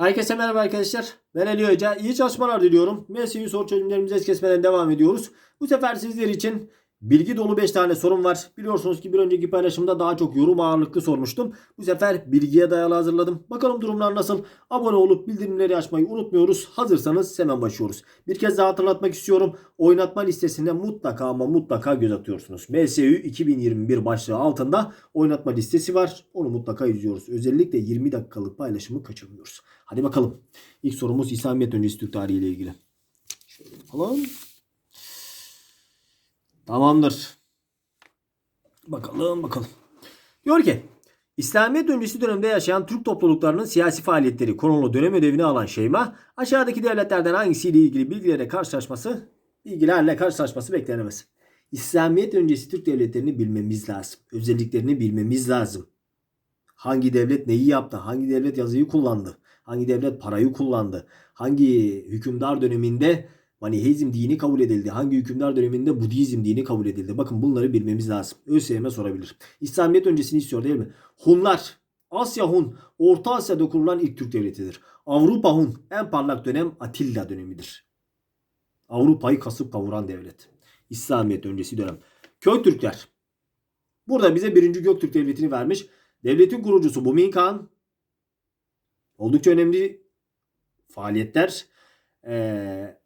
Herkese merhaba arkadaşlar. Ben Ali Hoca. İyi çalışmalar diliyorum. MSU soru çözümlerimize es kesmeden devam ediyoruz. Bu sefer sizler için bilgi dolu 5 tane sorum var. Biliyorsunuz ki bir önceki paylaşımda daha çok yorum ağırlıklı sormuştum. Bu sefer bilgiye dayalı hazırladım. Bakalım durumlar nasıl? Abone olup bildirimleri açmayı unutmuyoruz. Hazırsanız hemen başlıyoruz. Bir kez daha hatırlatmak istiyorum. Oynatma listesine mutlaka ama mutlaka göz atıyorsunuz. MSU 2021 başlığı altında oynatma listesi var. Onu mutlaka izliyoruz. Özellikle 20 dakikalık paylaşımı kaçırmıyoruz. Hadi bakalım. İlk sorumuz İslamiyet öncesi Türk tarihi ile ilgili. Şöyle yapalım. Tamamdır. Bakalım bakalım. Diyor ki İslamiyet öncesi dönemde yaşayan Türk topluluklarının siyasi faaliyetleri konulu dönem ödevini alan Şeyma aşağıdaki devletlerden hangisiyle ilgili bilgilere karşılaşması bilgilerle karşılaşması beklenemez. İslamiyet öncesi Türk devletlerini bilmemiz lazım. Özelliklerini bilmemiz lazım. Hangi devlet neyi yaptı? Hangi devlet yazıyı kullandı? Hangi devlet parayı kullandı? Hangi hükümdar döneminde Maniheizm dini kabul edildi? Hangi hükümdar döneminde Budizm dini kabul edildi? Bakın bunları bilmemiz lazım. ÖSYM sorabilir. İslamiyet öncesini istiyor değil mi? Hunlar, Asya Hun, Orta Asya'da kurulan ilk Türk devletidir. Avrupa Hun, en parlak dönem Atilla dönemidir. Avrupa'yı kasıp kavuran devlet. İslamiyet öncesi dönem. Köktürkler. Burada bize birinci Göktürk devletini vermiş. Devletin kurucusu Bumin Kağan. Oldukça önemli faaliyetler. Ee,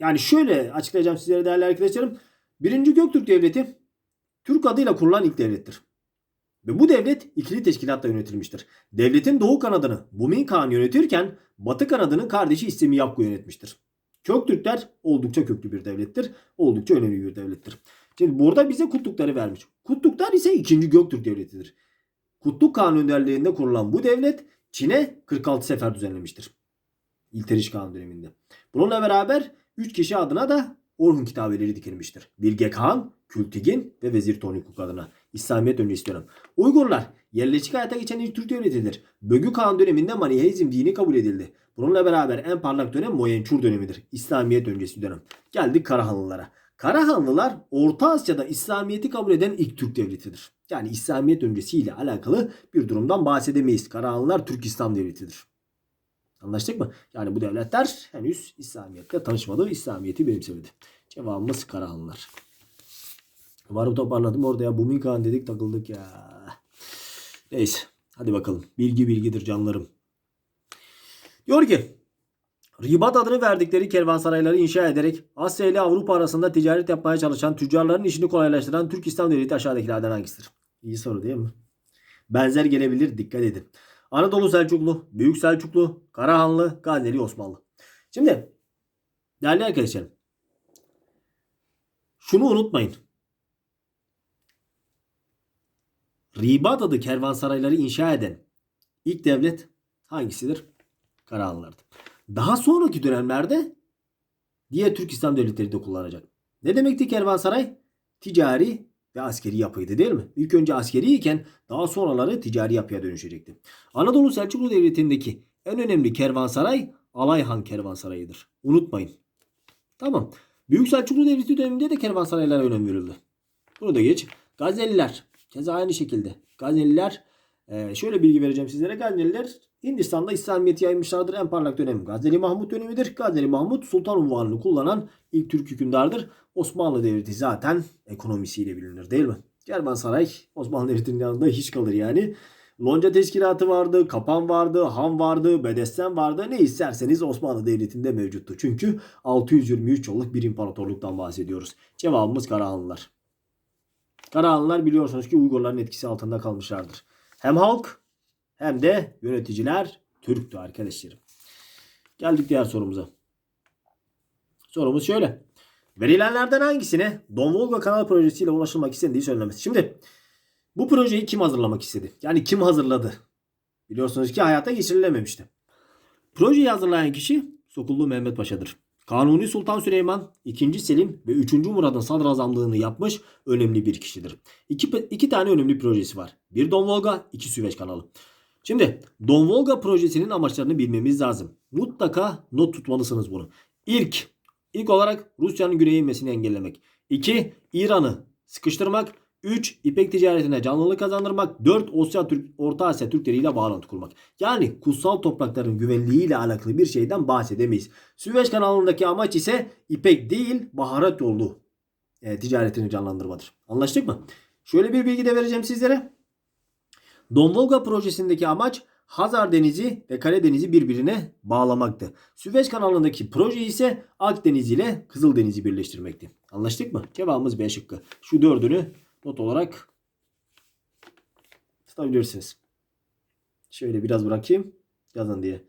yani şöyle açıklayacağım sizlere değerli arkadaşlarım. Birinci Göktürk Devleti Türk adıyla kurulan ilk devlettir. Ve bu devlet ikili teşkilatla yönetilmiştir. Devletin doğu kanadını Bumin Kağan yönetirken batı kanadını kardeşi İstemi Yapku yönetmiştir. Köktürkler oldukça köklü bir devlettir. Oldukça önemli bir devlettir. Şimdi burada bize Kutlukları vermiş. Kutluklar ise 2. Göktürk Devleti'dir. Kutluk Kağan önderliğinde kurulan bu devlet Çin'e 46 sefer düzenlemiştir. İlteriş Kağan döneminde. Bununla beraber 3 kişi adına da Orhun kitabeleri dikilmiştir. Bilge Kağan, Kültigin ve Vezir Tonikluk adına. İslamiyet öncesi dönem. Uygurlar yerleşik hayata geçen ilk Türk devletidir. Bögü Kağan döneminde Maniheizm dini kabul edildi. Bununla beraber en parlak dönem Moyençur dönemidir. İslamiyet öncesi dönem. Geldik Karahanlılara. Karahanlılar Orta Asya'da İslamiyet'i kabul eden ilk Türk devletidir. Yani İslamiyet öncesiyle alakalı bir durumdan bahsedemeyiz. Karahanlılar Türk İslam devletidir. Anlaştık mı? Yani bu devletler henüz İslamiyet'le tanışmadı. İslamiyet'i benimsemedi. Cevabımız Karahanlılar. Umarım toparladım orada ya. Bumin Kağan dedik takıldık ya. Neyse. Hadi bakalım. Bilgi bilgidir canlarım. Diyor ki Ribat adını verdikleri kervansarayları inşa ederek Asya ile Avrupa arasında ticaret yapmaya çalışan tüccarların işini kolaylaştıran Türk İslam Devleti aşağıdakilerden hangisidir? İyi soru değil mi? Benzer gelebilir dikkat edin. Anadolu Selçuklu, Büyük Selçuklu, Karahanlı, Gazneli Osmanlı. Şimdi değerli arkadaşlarım şunu unutmayın. Ribat adı kervansarayları inşa eden ilk devlet hangisidir? Karahanlılardır. Daha sonraki dönemlerde diğer Türk İslam devletleri de kullanacak. Ne demekti kervansaray? Ticari ve askeri yapıydı değil mi? İlk önce askeri iken daha sonraları ticari yapıya dönüşecekti. Anadolu Selçuklu Devleti'ndeki en önemli kervansaray Alayhan Kervansarayı'dır. Unutmayın. Tamam. Büyük Selçuklu Devleti döneminde de kervansaraylara önem verildi. Bunu da geç. Gazneliler. Keza aynı şekilde. Gazneliler e, şöyle bilgi vereceğim sizlere. Gazneliler Hindistan'da İslamiyet'i yaymışlardır. En parlak dönem Gazneli Mahmut dönemidir. Gazneli Mahmut sultan unvanını kullanan ilk Türk hükümdardır. Osmanlı Devleti zaten ekonomisiyle bilinir değil mi? Kervansaray Osmanlı Devleti'nin yanında hiç kalır yani. Lonca teşkilatı vardı, kapan vardı, han vardı, bedesten vardı. Ne isterseniz Osmanlı Devleti'nde mevcuttu. Çünkü 623 yıllık bir imparatorluktan bahsediyoruz. Cevabımız Karahanlılar. Karahanlılar biliyorsunuz ki Uygurların etkisi altında kalmışlardır. Hem halk hem de yöneticiler Türktü arkadaşlarım. Geldik diğer sorumuza. Sorumuz şöyle. Verilenlerden hangisine Don Volga kanal projesiyle ulaşılmak istendiği söylenmesi. Şimdi bu projeyi kim hazırlamak istedi? Yani kim hazırladı? Biliyorsunuz ki hayata geçirilememişti. Projeyi hazırlayan kişi Sokullu Mehmet Paşa'dır. Kanuni Sultan Süleyman, 2. Selim ve 3. Murad'ın sadrazamlığını yapmış önemli bir kişidir. İki, iki tane önemli projesi var. Bir Don Volga, iki Süveyş kanalı. Şimdi Don Volga projesinin amaçlarını bilmemiz lazım. Mutlaka not tutmalısınız bunu. İlk, ilk olarak Rusya'nın güneye inmesini engellemek. İki, İran'ı sıkıştırmak. 3. İpek ticaretine canlılık kazandırmak. 4. Osya Türk, Orta Asya Türkleri ile bağlantı kurmak. Yani kutsal toprakların güvenliği ile alakalı bir şeyden bahsedemeyiz. Süveyş kanalındaki amaç ise İpek değil baharat yolu e, ticaretini canlandırmadır. Anlaştık mı? Şöyle bir bilgi de vereceğim sizlere. Don Volga projesindeki amaç Hazar Denizi ve Karadenizi birbirine bağlamaktı. Süveyş kanalındaki proje ise Akdeniz ile Kızıldeniz'i birleştirmekti. Anlaştık mı? Cevabımız B şıkkı. Şu dördünü not olarak tutabilirsiniz. Şöyle biraz bırakayım. Yazın diye.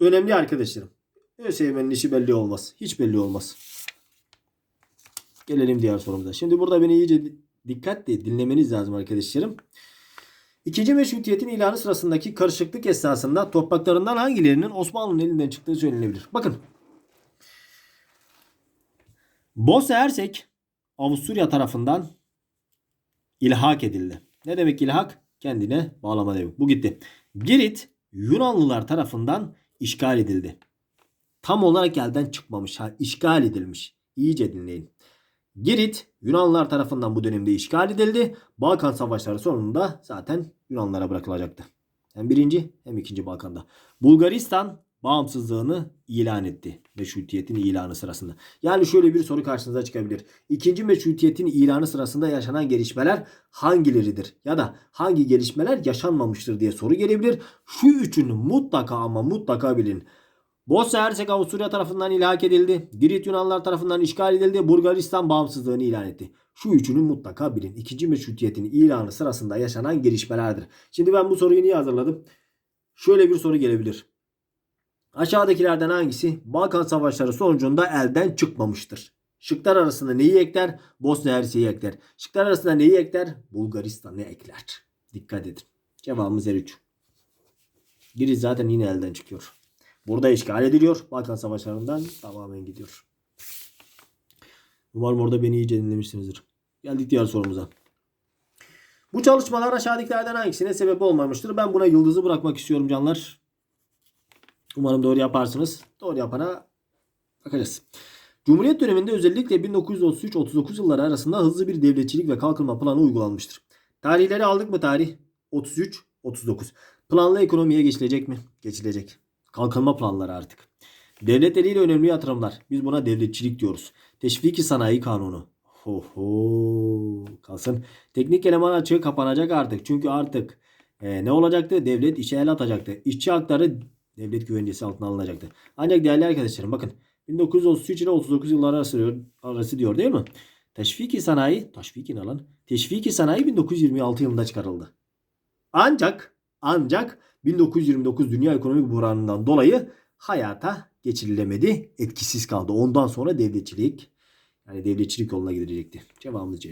Önemli arkadaşlarım. ÖSYM'nin işi belli olmaz. Hiç belli olmaz. Gelelim diğer sorumuza. Şimdi burada beni iyice di- dikkatli dinlemeniz lazım arkadaşlarım. İkinci meşrutiyetin ilanı sırasındaki karışıklık esnasında topraklarından hangilerinin Osmanlı'nın elinden çıktığı söylenebilir. Bakın. Bosna Hersek Avusturya tarafından ilhak edildi. Ne demek ilhak? Kendine bağlama demek. Bu gitti. Girit Yunanlılar tarafından işgal edildi. Tam olarak elden çıkmamış. Ha, işgal edilmiş. İyice dinleyin. Girit Yunanlılar tarafından bu dönemde işgal edildi. Balkan Savaşları sonunda zaten Yunanlara bırakılacaktı. Hem birinci hem ikinci Balkan'da. Bulgaristan bağımsızlığını ilan etti. Meşrutiyetin ilanı sırasında. Yani şöyle bir soru karşınıza çıkabilir. İkinci meşrutiyetin ilanı sırasında yaşanan gelişmeler hangileridir? Ya da hangi gelişmeler yaşanmamıştır diye soru gelebilir. Şu üçünü mutlaka ama mutlaka bilin. Bosna Hersek Avusturya tarafından ilhak edildi. Girit Yunanlar tarafından işgal edildi. Bulgaristan bağımsızlığını ilan etti. Şu üçünü mutlaka bilin. İkinci meşrutiyetin ilanı sırasında yaşanan gelişmelerdir. Şimdi ben bu soruyu niye hazırladım? Şöyle bir soru gelebilir. Aşağıdakilerden hangisi Balkan Savaşları sonucunda elden çıkmamıştır? Şıklar arasında neyi ekler? Bosna Hersek'i ekler. Şıklar arasında neyi ekler? Bulgaristan'ı ekler. Dikkat edin. Cevabımız her üç. Girit zaten yine elden çıkıyor. Burada işgal ediliyor. Balkan Savaşları'ndan tamamen gidiyor. Umarım orada beni iyice dinlemişsinizdir. Geldik diğer sorumuza. Bu çalışmalar aşağıdakilerden hangisine sebep olmamıştır? Ben buna yıldızı bırakmak istiyorum canlar. Umarım doğru yaparsınız. Doğru yapana bakacağız. Cumhuriyet döneminde özellikle 1933-39 yılları arasında hızlı bir devletçilik ve kalkınma planı uygulanmıştır. Tarihleri aldık mı tarih? 33-39. Planlı ekonomiye geçilecek mi? Geçilecek. Kalkınma planları artık. Devlet eliyle önemli yatırımlar. Biz buna devletçilik diyoruz. Teşviki sanayi kanunu. Ho ho. Kalsın. Teknik eleman açığı kapanacak artık. Çünkü artık e, ne olacaktı? Devlet işe el atacaktı. İşçi hakları devlet güvencesi altına alınacaktı. Ancak değerli arkadaşlarım bakın 1933 ile 39 yılları arası diyor, arası diyor değil mi? Teşviki sanayi, teşviki ne lan? Teşviki sanayi 1926 yılında çıkarıldı. Ancak ancak 1929 dünya ekonomik buhranından dolayı hayata geçirilemedi. Etkisiz kaldı. Ondan sonra devletçilik yani devletçilik yoluna gidilecekti. Cevabımız C.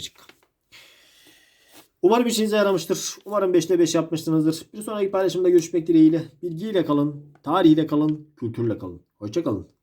Umarım işinize yaramıştır. Umarım 5'te 5 yapmışsınızdır. Bir sonraki paylaşımda görüşmek dileğiyle. Bilgiyle kalın, tarihiyle kalın, kültürle kalın. Hoşçakalın.